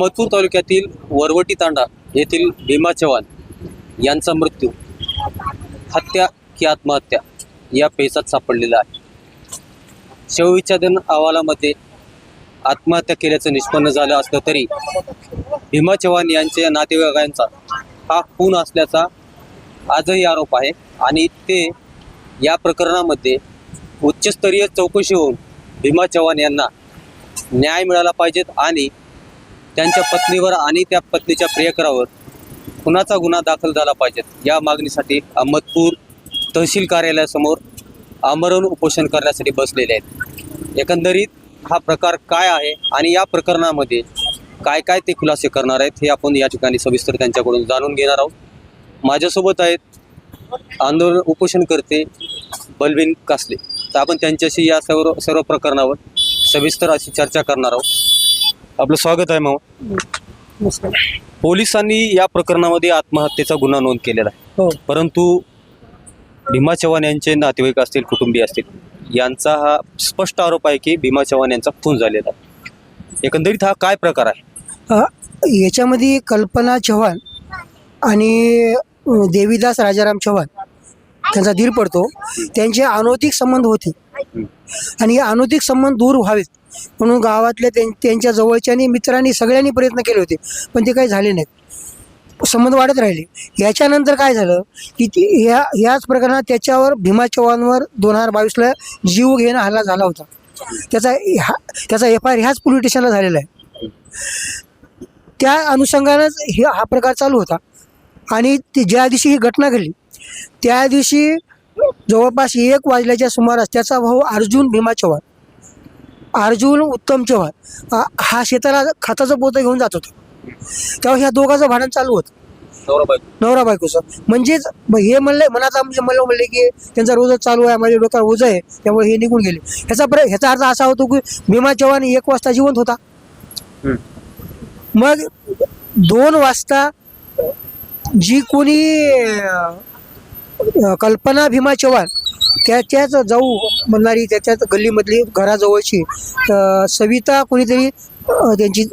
मथूर तालुक्यातील वरवटी तांडा येथील भीमा चव्हाण यांचा मृत्यू हत्या की आत्महत्या या पेचात सापडलेला आहे. शवविच्छेदन अहवालामध्ये आत्महत्या केल्याचं निष्पन्न झालं असलं तरी भीमा चव्हाण यांच्या नातेवाईकांचा हा खून असल्याचा आजही आरोप आहे आणि ते या प्रकरणामध्ये उच्चस्तरीय चौकशी होऊन भीमा चव्हाण यांना न्याय मिळाला पाहिजेत आणि त्यांच्या पत्नीवर आणि त्या पत्नीच्या प्रियकरावर खुनाचा गुन्हा दाखल झाला पाहिजेत. या मागणीसाठी अहमदपूर तहसील कार्यालयासमोर आमरण उपोषण करण्यासाठी बसलेले आहेत. एकंदरीत हा प्रकार काय आहे आणि या प्रकरणामध्ये काय काय ते खुलासे करणार आहेत हे आपण या ठिकाणी सविस्तर त्यांच्याकडून जाणून घेणार आहोत. माझ्यासोबत आहेत आंदोलन उपोषण करते बलवीन कासले. तर आपण त्यांच्याशी या सर्व सर्व प्रकरणावर सविस्तर अशी चर्चा करणार आहोत. आपलं स्वागत आहे मामा. पोलिसांनी या प्रकरणामध्ये आत्महत्येचा गुन्हा नोंद केलेला आहे. हो. परंतु भीमा चव्हाण यांचे नातेवाईक असतील कुटुंबीय असतील यांचा हा स्पष्ट आरोप आहे की भीमा चव्हाण यांचा खून झालेला आहे. एकंदरीत हा काय प्रकार आहे? याच्यामध्ये कल्पना चव्हाण आणि देवीदास राजाराम चव्हाण त्यांचा धीर पडतो. त्यांचे अनौतिक संबंध होते. आणि हे अनौतिक संबंध दूर व्हावेत. म्हणून गावातल्या त्यां- त्यांच्या जवळच्यानी मित्रांनी सगळ्यांनी प्रयत्न केले होते. पण ते काही झाले नाहीत. संबंध वाढत राहिले. याच्यानंतर काय झालं की ती ह्या ह्याच प्रकरणात त्याच्यावर भीमा चव्हाणवर दोन हजार बावीसला जीव घेणं हल्ला झाला होता. त्याचा हा त्याचा एफ आय आर ह्याच पोलीस स्टेशनला झालेला आहे. त्या अनुषंगानंच हे हा प्रकार चालू होता. आणि ती ज्या दिवशी ही घटना घडली त्या दिवशी जवळपास एक वाजल्याच्या सुमारास त्याचा भाऊ अर्जुन भीमा चव्हाण अर्जुन उत्तम चव्हाण हा शेताला खताचं पोतं घेऊन जात होता. तेव्हा ह्या दोघांचं भांडण चालू होतं. नवरा बायकोचं. म्हणजेच हे म्हणले मनात म्हणजे मला म्हणले की त्यांचा रोजच चालू आहे माझ्या डोक्यावर ओझं आहे त्यामुळे हे निघून गेले. ह्याचा ह्याचा अर्थ असा होतो की भीमा चव्हाण एक वाजता जिवंत होता. मग दोन वाजता जी कोणी कल्पना भीमा चव्हाण त्याच्याच जाऊ म्हणणारी त्याच्याच गल्लीमधली घराजवळची सविता कोणीतरी त्यांची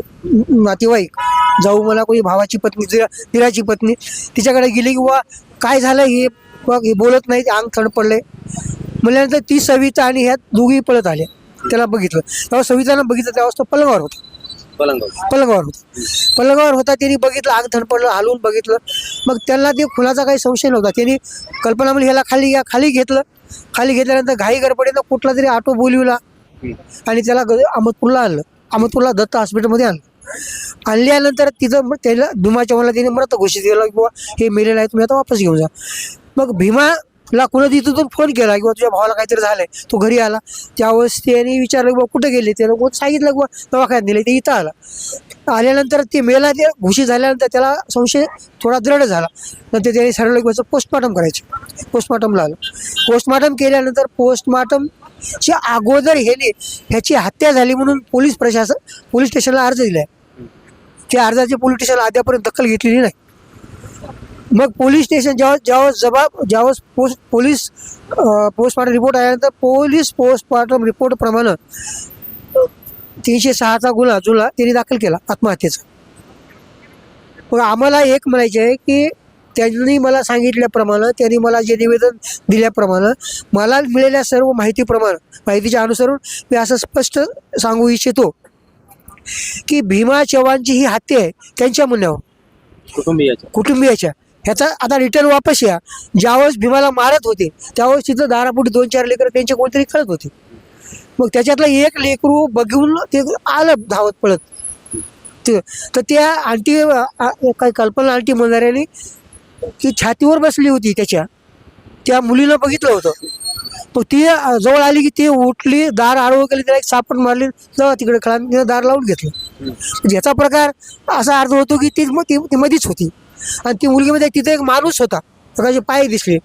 नातेवाईक जाऊ मला कोणी भावाची पत्नी दिरा दिराची पत्नी तिच्याकडे गेली किंवा काय झालं हे? हे बोलत नाही अंग थंड पडले म्हणल्यानंतर ती सविता आणि ह्या दोघी पळत आल्या. त्याला बघितलं. तेव्हा सवितानं बघितलं त्यावेळेस तो पलंगावर होता. पलंगावर. पलंगावर होता. पलंगावर होता त्यांनी बघितलं आग धडपडलं हलवून बघितलं. मग त्यांना ते खुलाचा काही संशय नव्हता. त्यांनी कल्पना म्हणजे ह्याला खाली घ्या खाली घेतलं. खाली घेतल्यानंतर घाई गडबडीनं कुठला तरी ऑटो बोलविला. आणि त्याला ग- अहमदपूरला आणलं. अहमदपूरला दत्त हॉस्पिटलमध्ये आणलं. आणल्यानंतर तिथं त्याला भीमा चव्हाणला त्याने मृत घोषित केलं किंवा हे मेलेलं आहे तुम्ही आता वापस घेऊन जा. मग भीमा भीमाला कुणा तिथून फोन केला किंवा तुझ्या भावाला काहीतरी झालंय तो घरी आला. त्यावेळेस त्याने विचारलं की बा कुठे गेले? त्यानं कोण सांगितलं की दवाखान्यात दिले ते इथं आला. आल्यानंतर ते मेला ते घुशी झाल्यानंतर त्याला संशय थोडा दृढ झाला. नंतर त्याने ठरवलं की पोस्टमार्टम करायचं. पोस्टमार्टमला आलं. पोस्टमार्टम केल्यानंतर पोस्टमॉर्टमच्या अगोदर ह्याने ह्याची हत्या झाली म्हणून पोलीस प्रशासन पोलीस स्टेशनला अर्ज दिलाय. त्या अर्जाची पोलीस स्टेशनला अद्यापर्यंत दखल घेतलेली नाही. मग पोलीस स्टेशन जेव्हा जेव्हा जबाब ज्यावेळेस पोस्ट पोलीस पोस्टमॉर्टम रिपोर्ट आल्यानंतर पोलीस पोस्टमॉर्टम रिपोर्टप्रमाणे तीनशे सहाचा गुन्हा जुना त्यांनी दाखल केला आत्महत्येचा. मग आम्हाला एक म्हणायचे आहे की त्यांनी मला सांगितल्याप्रमाणे त्यांनी मला जे निवेदन दिल्याप्रमाणे मला मिळालेल्या सर्व माहितीप्रमाणे माहितीच्या अनुसरून मी असं स्पष्ट सांगू इच्छितो की भीमा चव्हाणची ही हत्या आहे त्यांच्या म्हणण्यावर कुटुंबियाच्या. कुटुंबियाच्या. ह्याचा आता रिटर्न वापस या. ज्यावेळेस भीमाला मारत होते त्यावेळेस तिथं दारापुढे दोन चार लेकरं त्यांचे कोणतरी खेळत होते. मग त्याच्यातलं एक लेकरू बघून ते आलं धावत पळत. ते तर त्या आंटी काय कल्पना आंटी म्हणणाऱ्याने ती छातीवर बसली होती त्याच्या. त्या मुलीनं बघितलं होतं. मग ती जवळ आली की ती उठली दार आडवं केली त्याला एक सापट मारली जाऊ तिकडे खेळा दार लावून घेतलं. याचा प्रकार असा अर्थ होतो की ती म- ती ती मधीच होती. आणि ती मुलगीमध्ये तिथे एक माणूस होता. त्याचे पाय दिसले.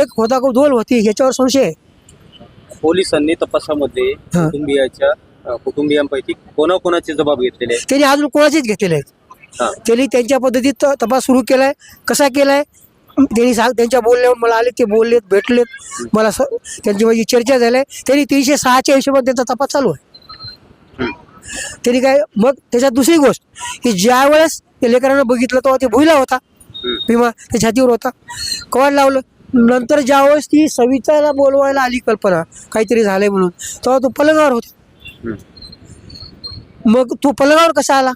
एक होता का दोन होती ह्याच्यावर संशय आहे. पोलिसांनी तपासामध्ये हा. कुटुंबियाच्या कुटुंबियांपैकी कोणाकोणाचे जबाब घेतलेले आहेत त्यांनी अजून कोणाचेच घेतलेले आहेत हा. त्यांनी त्यांच्या पद्धतीत त- तपास सुरू केलाय. कसा केलाय? त्यांनी सांग त्यांच्या बोलण्यावर मला आले ते बोललेत भेटलेत. मला स- त्यांची माझी चर्चा झाली त्यांनी तीनशे सहाच्या हिशोबात त्यांचा तपास चालू आहे. त्यांनी काय मग त्याच्यात दुसरी गोष्ट की ज्या वेळेस त्या लेकरांना बघितलं तेव्हा ते भुईला होता. भीमा त्या छातीवर होता. कवाड लावलं. नंतर ज्यावेळेस ती सविताला बोलवायला आली कल्पना काहीतरी झालंय म्हणून तेव्हा तो पलंगावर होता. मग तो पलंगावर कसा आला?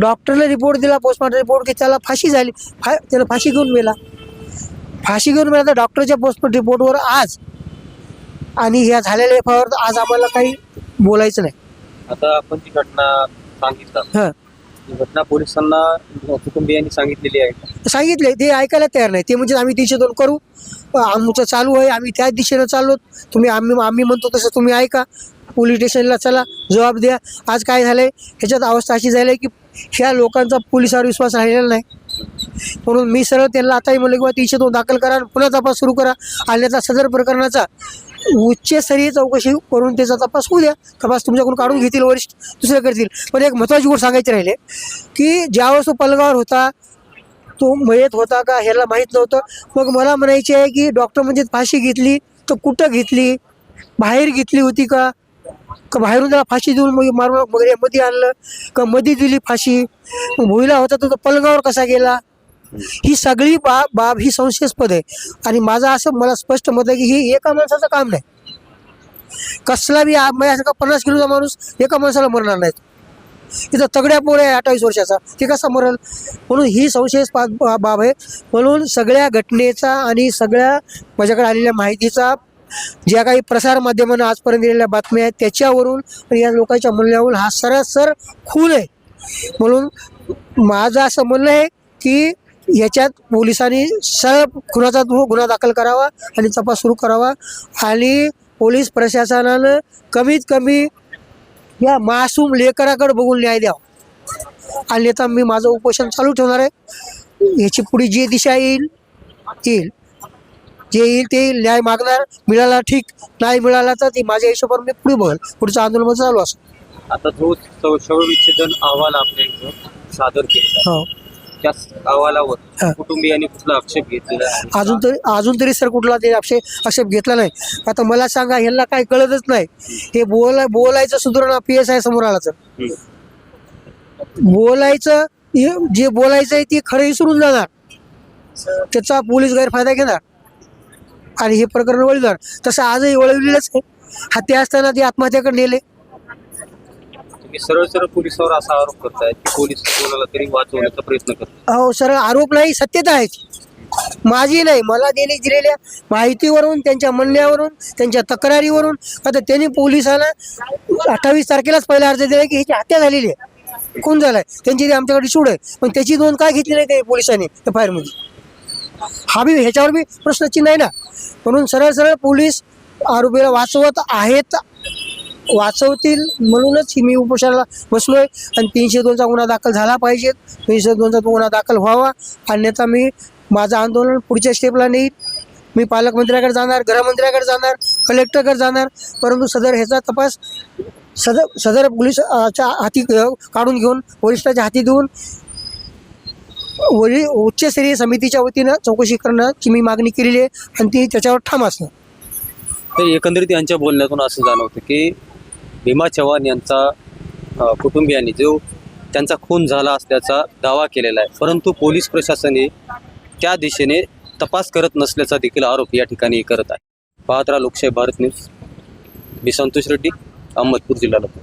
डॉक्टरने रिपोर्ट दिला पोस्टमॉर्टम रिपोर्ट की त्याला फाशी झाली. फा त्याला फाशी घेऊन मेला. फाशी घेऊन मेला तर डॉक्टरच्या पोस्टमॉर्टम रिपोर्टवर आज आणि ह्या झालेल्या एफ आज आम्हाला काही बोलायचं नाही. आता आपण ती घटना सांगितलं हां. ही घटना पोलिसांना कुटुंबियांनी सांगितलेली आहे. सांगितले ते ऐकायला तयार नाही. ते म्हणजे आम्ही तीनशे दोन करू. आमचं चालू आहे आम्ही त्याच दिशेनं चाललो. तुम्ही आम्ही आम्ही म्हणतो तसं तुम्ही ऐका. पोलीस स्टेशनला चला जबाब द्या. आज काय झालंय ह्याच्यात अवस्था अशी झाली आहे की ह्या लोकांचा पोलिसावर विश्वास राहिलेला नाही. म्हणून मी सरळ त्यांना आताही म्हणलं किंवा तीनशे दोन दाखल करा आणि पुन्हा तपास सुरू करा. आणि सदर प्रकरणाचा उच्चस्तरीय चौकशी करून त्याचा तपास होऊ द्या. तपास तुमच्याकडून काढून घेतील वरिष्ठ दुसरे करतील. पण एक महत्त्वाची गोष्ट सांगायची राहिले की ज्यावेळेस तो पलगावर होता तो मयत होता का ह्याला माहीत नव्हतं. मग मला म्हणायचे आहे की डॉक्टर म्हणजे फाशी घेतली तर कुठं घेतली? बाहेर घेतली होती का? का बाहेरून त्याला फाशी देऊन मग मारून वगैरे मध्ये आणलं? का मध्ये दिली फाशी? मग भुईला होता तर तो पलंगावर कसा गेला? ही सगळी बाब बाब ही संशयास्पद आहे. आणि माझं असं मला स्पष्ट मत आहे की ही एका माणसाचं काम नाही. कसला बी आ- म्हणजे माझ्यासारखा पन्नास किलोचा माणूस एका माणसाला मरणार नाही इथं तगड्या पोर आहे अठ्ठावीस वर्षाचा. ते कसा मरल म्हणून ही संशयास्पद बाब आहे. म्हणून सगळ्या घटनेचा आणि सगळ्या माझ्याकडे आलेल्या माहितीचा ज्या काही प्रसार माध्यमांना आजपर्यंत दिलेल्या बातम्या आहेत त्याच्यावरून आणि या लोकांच्या म्हणण्यावरून हा सरासर खून आहे. म्हणून माझं असं म्हणणं आहे की याच्यात पोलिसांनी सरळ खुनाचा गुन्हा दाखल करावा आणि तपास सुरू करावा. आणि पोलीस प्रशासनानं कमीत कमी या मासूम लेकराकडे बघून न्याय द्यावा. आणि आता मी माझं उपोषण चालू ठेवणार आहे. याची पुढे जी दिशा येईल येईल. जे येईल ते येईल. न्याय मागणार मिळाला ठीक. नाही मिळाला तर ती माझ्या हिशोबाने मी पुढे बघेल. पुढचं आंदोलन चालू असं. आता जो शवविच्छेदन अहवाल आपल्या सादर केला अहवालावर. कुटुंबियांनी कुठला आक्षेप घेतलेला अजून तरी अजून तरी सर कुठला ते आक्षेप आक्षेप घेतला नाही. आता मला सांगा ह्यांना काय कळतच नाही. हे बोला बोलायचं सुधारणा पी एस आय समोर आला तर. बोलायचं जे बोलायचं आहे ते खरं विसरून जाणार. त्याचा पोलीस गैरफायदा घेणार. आणि हे प्रकरण वळणार. तसं आजही वळविलेलंच आहे. हत्या असताना ते आत्महत्याकडे नेले तुम्ही सरळ सरळ पोलिसावर असा आरोप करताय की पोलीस कोणाला तरी वाचवण्याचा प्रयत्न करतात. अहो सर आरोप नाही सत्यता आहे माझी नाही मला देण्यात दिलेल्या माहितीवरून त्यांच्या म्हणण्यावरून त्यांच्या तक्रारीवरून आता त्यांनी पोलिसांना अठ्ठावीस तारखेलाच पहिला अर्ज दिला की ह्याची हत्या झालेली आहे. कोण झालाय. त्यांची आमच्याकडे शूड आहे. पण त्याची नोंद काय घेतली नाही ते पोलिसांनी एफ आयमध्ये हा बी ह्याच्यावर बी प्रश्नचिन्ह आहे ना. म्हणून सरळ सरळ पोलीस आरोपीला वाचवत आहेत वाचवतील म्हणूनच ही मी उपोषणाला बसलोय. आणि तीनशे दोनचा गुन्हा दाखल झाला पाहिजे. तीनशे दोनचा तो गुन्हा दाखल व्हावा. अन्यथा मी माझं आंदोलन पुढच्या स्टेपला नेईल मी पालकमंत्र्याकडे जाणार गृहमंत्र्याकडे जाणार कलेक्टरकडे जाणार. परंतु सदर ह्याचा तपास सदर सदर पोलिसच्या हाती काढून घेऊन वरिष्ठाच्या हाती देऊन वरी उच्चस्तरीय समितीच्या वतीनं चौकशी करण्याची मी मागणी केलेली आहे. आणि ती त्याच्यावर ठाम असणार. एकंदरीत यांच्या बोलण्यातून असं जाणवतं की भीमा चव्हाण यांचा कुटुंबियांनी जो त्यांचा खून झाला असल्याचा दावा केलेला आहे. परंतु पोलीस प्रशासने त्या दिशेने तपास करत नसल्याचा देखील आरोप या ठिकाणी करत आहे. पाहत राहा लोकशाही भारत न्यूज. मी संतोष रेड्डी अहमदपूर जिल्हा लातूर